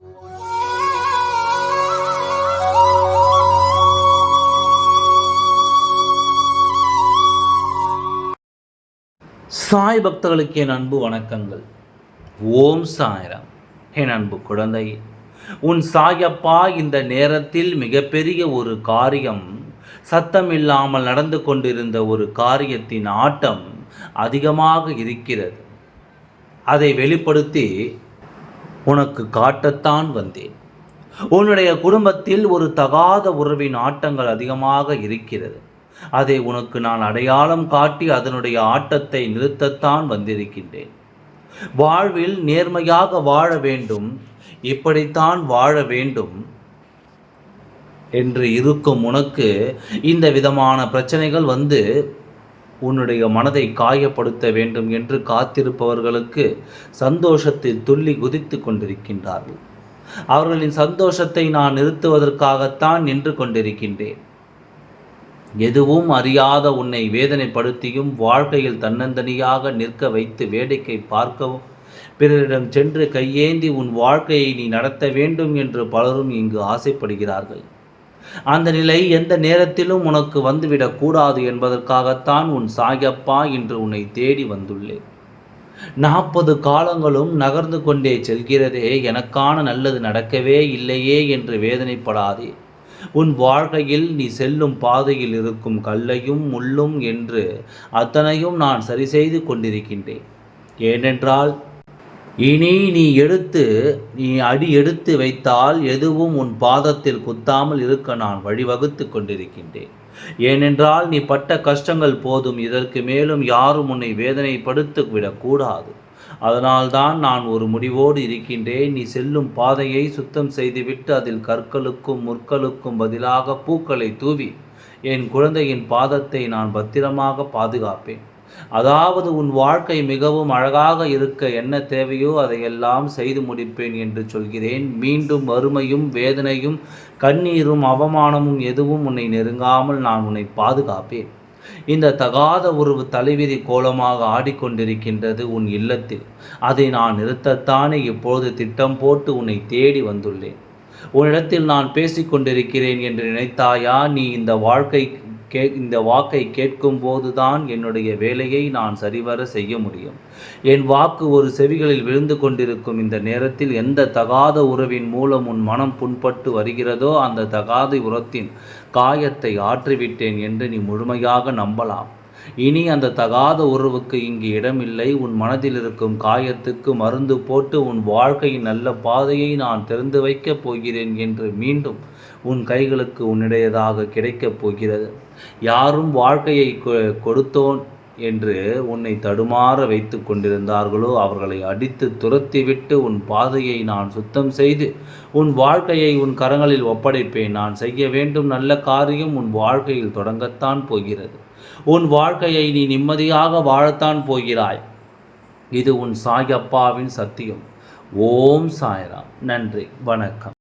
சாய் பக்தர்களுக்கு என் அன்பு வணக்கங்கள். ஓம் சாய்ராம். என் அன்பு குழந்தை உன் சாயப்பா இந்த நேரத்தில் மிகப்பெரிய ஒரு காரியம் சத்தம் இல்லாமல் நடந்து கொண்டிருந்த ஒரு காரியத்தின் ஆட்டம் அதிகமாக இருக்கிறது. அதை வெளிப்படுத்தி உனக்கு காட்டத்தான் வந்தேன். உன்னுடைய குடும்பத்தில் ஒரு தகாத உறவின் ஆட்டங்கள் அதிகமாக இருக்கிறது. அதை உனக்கு நான் அடையாளம் காட்டி அதனுடைய ஆட்டத்தை நிறுத்தத்தான் வந்திருக்கின்றேன். வாழ்வில் நேர்மையாக வாழ வேண்டும். இப்படித்தான் வாழ வேண்டும் என்று இருக்கும் உனக்கு இந்த விதமான பிரச்சனைகள் வந்து உன்னுடைய மனதை காயப்படுத்த வேண்டும் என்று காத்திருப்பவர்களுக்கு சந்தோஷத்தில் துள்ளி குதித்து கொண்டிருக்கின்றார்கள். அவர்களின் சந்தோஷத்தை நான் நிறுத்துவதற்காகத்தான் நின்று கொண்டிருக்கின்றேன். எதுவும் அறியாத உன்னை வேதனைப்படுத்தியும் வாழ்க்கையில் தன்னந்தனியாக நிற்க வைத்து வேடிக்கை பார்க்கவும் பிறரிடம் சென்று கையேந்தி உன் வாழ்க்கையை நீ நடத்த வேண்டும் என்று பலரும் இங்கு ஆசைப்படுகிறார்கள். அந்த நிலை எந்த நேரத்திலும் உனக்கு வந்துவிடக் கூடாது என்பதற்காகத்தான் உன் சாயப்பா இன்று உன்னை தேடி வந்துள்ளேன் நாற்பது காலங்களும் நகர்ந்து கொண்டே செல்கிறதே எனக்கான நல்லது நடக்கவே இல்லையே என்று வேதனைப்படாதே. உன் வாழ்க்கையில் நீ செல்லும் பாதையில் இருக்கும் கல்லையும் முள்ளும் என்று அத்தனையும் நான் சரி செய்து கொண்டிருக்கின்றேன். ஏனென்றால் இனி நீ எடுத்து நீ அடி எடுத்து வைத்தால் எதுவும் உன் பாதத்தில் குத்தாமல் இருக்க நான் வழிவகுத்து கொண்டிருக்கின்றேன். ஏனென்றால் நீ பட்ட கஷ்டங்கள் போதும் இதற்கு மேலும் யாரும் உன்னை வேதனைப்படுத்து விடக்கூடாது. அதனால்தான் நான் ஒரு முடிவோடு இருக்கின்றேன். நீ செல்லும் பாதையை சுத்தம் செய்துவிட்டு அதில் கற்களுக்கும் முற்களுக்கும் பதிலாக பூக்களை தூவி என் குழந்தையின் பாதத்தை நான் பத்திரமாக பாதுகாப்பேன். அதாவது உன் வாழ்க்கை மிகவும் அழகாக இருக்க என்ன தேவையோ அதையெல்லாம் செய்து முடிப்பேன் என்று சொல்கிறேன். மீண்டும் வறுமையும் வேதனையும் கண்ணீரும் அவமானமும் எதுவும் உன்னை நெருங்காமல் நான் உன்னை பாதுகாப்பேன். இந்த தகாத உறவு தலைவிதி கோலமாக ஆடிக்கொண்டிருக்கின்றது உன் இல்லத்தில். அதை நான் நிறுத்தத்தானே இப்போது திட்டம் போட்டு உன்னை தேடி வந்துள்ளேன். உன்னிடத்தில் நான் பேசிக்கொண்டிருக்கிறேன் என்று நினைத்தாயா? நீ இந்த வாழ்க்கை கே இந்த வாக்கை கேட்கும்போது தான் என்னுடைய வேலையை நான் சரிவர செய்ய முடியும். என் வாக்கு ஒரு செவிகளில் விழுந்து கொண்டிருக்கும். இந்த நேரத்தில் எந்த தகாத உறவின் மூலம் உன் மனம் புண்பட்டு வருகிறதோ அந்த தகாத உரத்தின் காயத்தை ஆற்றிவிட்டேன் என்று நீ முழுமையாக நம்பலாம். இனி அந்த தகாத உறவுக்கு இங்கு இடமில்லை. உன் மனதில் இருக்கும் காயத்துக்கு மருந்து போட்டு உன் வாழ்க்கையின் நல்ல பாதையை நான் திறந்து வைக்கப் போகிறேன் என்று மீண்டும் உன் கைகளுக்கு உன்னுடையதாக கிடைக்கப் போகிறது. யாரும் வாழ்க்கையை கொடுத்தோன் என்று உன்னை தடுமாற வைத்து கொண்டிருந்தார்களோ அவர்களை அடித்து துரத்திவிட்டு உன் பாதையை நான் சுத்தம் செய்து உன் வாழ்க்கையை உன் கரங்களில் ஒப்படைப்பேன். நான் செய்ய வேண்டும் நல்ல காரியம் உன் வாழ்க்கையில் தொடங்கத்தான் போகிறது. உன் வாழ்க்கையை நீ நிம்மதியாக வாழத்தான் போகிறாய். இது உன் சாயப்பாவின் சத்தியம். ஓம் சாய்ராம். நன்றி. வணக்கம்.